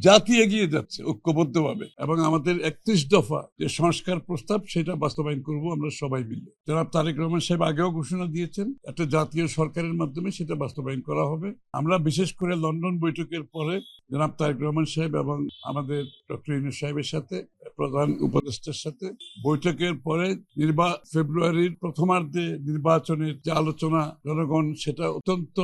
জাতি এগিয়ে যাচ্ছে ঐক্যবদ্ধভাবে। এবং আমাদের একত্রিশ দফা যে সংস্কার প্রস্তাব, সেটা বাস্তবায়ন করব আমরা সবাই মিলে। জনাব তারেক রহমান সাহেব আগেও ঘোষণা দিয়েছেন, একটা জাতীয় সরকারের মাধ্যমে সেটা বাস্তবায়ন করা হবে। আমরা বিশেষ করে লন্ডন বৈঠকের পরে জনাব তারেক রহমান সাহেব এবং আমাদের ডক্টর ইনু সাহেবের সাথে প্রধান উপদেষ্টার সাথে। বৈঠকের পরে ফেব্রুয়ারির প্রথমার্ধে নির্বাচনের যে আলোচনা, জনগণ সেটা অত্যন্ত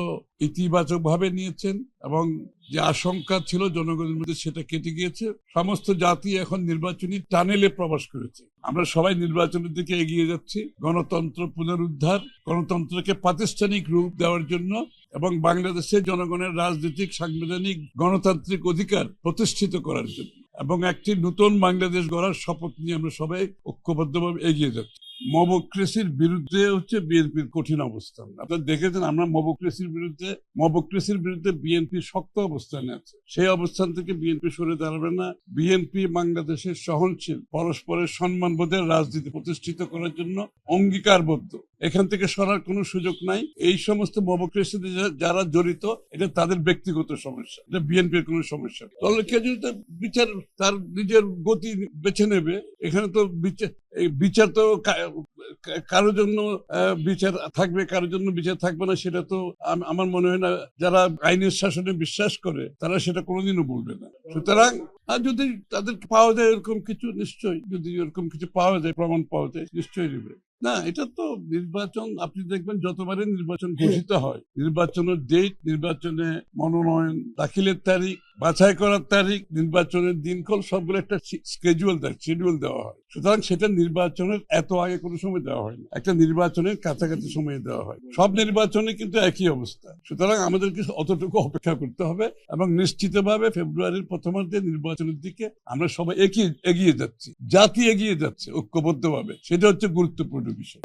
ইতিবাচক ভাবে নিয়েছেন এবং যে আশঙ্কা ছিল জনগণের মধ্যে সেটা কেটে গিয়েছে। সমস্ত জাতি এখন নির্বাচনী টানেলে প্রবেশ করেছে। আমরা সবাই নির্বাচনের দিকে এগিয়ে যাচ্ছি। গণতন্ত্র পুনরুদ্ধার, গণতন্ত্রকে প্রাতিষ্ঠানিক রূপ দেওয়ার জন্য এবং বাংলাদেশের জনগণের রাজনৈতিক, সাংবিধানিক, গণতান্ত্রিক অধিকার প্রতিষ্ঠিত করার জন্য। এবং একটি নতুন বাংলাদেশ গড়ার শপথ নিয়ে আমরা সবাই ঐক্যবদ্ধভাবে এগিয়ে যাচ্ছি। মবক্রেসির বিরুদ্ধে হচ্ছে বিএনপির কঠিন অবস্থান। আপনারা দেখেছেন আমরা মবক্রেসির বিরুদ্ধে মবক্রেসির বিরুদ্ধে বিএনপি শক্ত অবস্থানে আছে। সেই অবস্থান থেকে বিএনপি সরে দাঁড়াবে না। বিএনপি বাংলাদেশের সহনশীল, পরস্পরের সম্মানবোধের রাজনীতি প্রতিষ্ঠিত করার জন্য অঙ্গীকারবদ্ধ। এখান থেকে সরার কোনো সুযোগ নাই। এই সমস্ত মবক্রেসিতে যারা জড়িত, এটা তাদের ব্যক্তিগত সমস্যা। এটা বিএনপির কোনো সমস্যা। তাহলে কেউ যদি বিচার, তার নিজের গতি বেছে নেবে, এখানে তো বিচার বিচার তো কারোর জন্য বিচার থাকবে কারোর জন্য বিচার থাকবে না, সেটা তো আম- আমার মনে হয় না। যারা আইনের শাসনে বিশ্বাস করে, তারা সেটা কোনোদিনও বলবে না। সুতরাং আর যদি তাদের পাওয়া যায় এরকম কিছু, নিশ্চয়ই যদি এরকম কিছু পাওয়া যায়, প্রমাণ পাওয়া যায়, নিশ্চয়ই নেবে। না, এটা তো নির্বাচন, আপনি দেখবেন যতবারই নির্বাচন ঘোষিত হয়, নির্বাচনের ডেট নির্বাচনে মনোনয়ন, দাখিলের তারিখ, বাছাই করার তারিখ, নির্বাচনের দিনক্ষণ সবগুলো একটা স্কেজুয়াল দেয় শিডিউল দেওয়া হয়। সুতরাং সেটা নির্বাচনের এত আগে কোনো সময় দেওয়া হয় না। একটা নির্বাচনের কাছাকাছি সময়ে দেওয়া হয়। সব নির্বাচনে কিন্তু একই অবস্থা। সুতরাং আমাদেরকে অতটুকু অপেক্ষা করতে হবে এবং নিশ্চিতভাবে ফেব্রুয়ারির প্রথমার্ধে নির্বাচনের দিকে আমরা সবাই একই এগিয়ে যাচ্ছি। জাতি এগিয়ে যাচ্ছে ঐক্যবদ্ধভাবে। সেটা হচ্ছে গুরুত্বপূর্ণ বিষয়।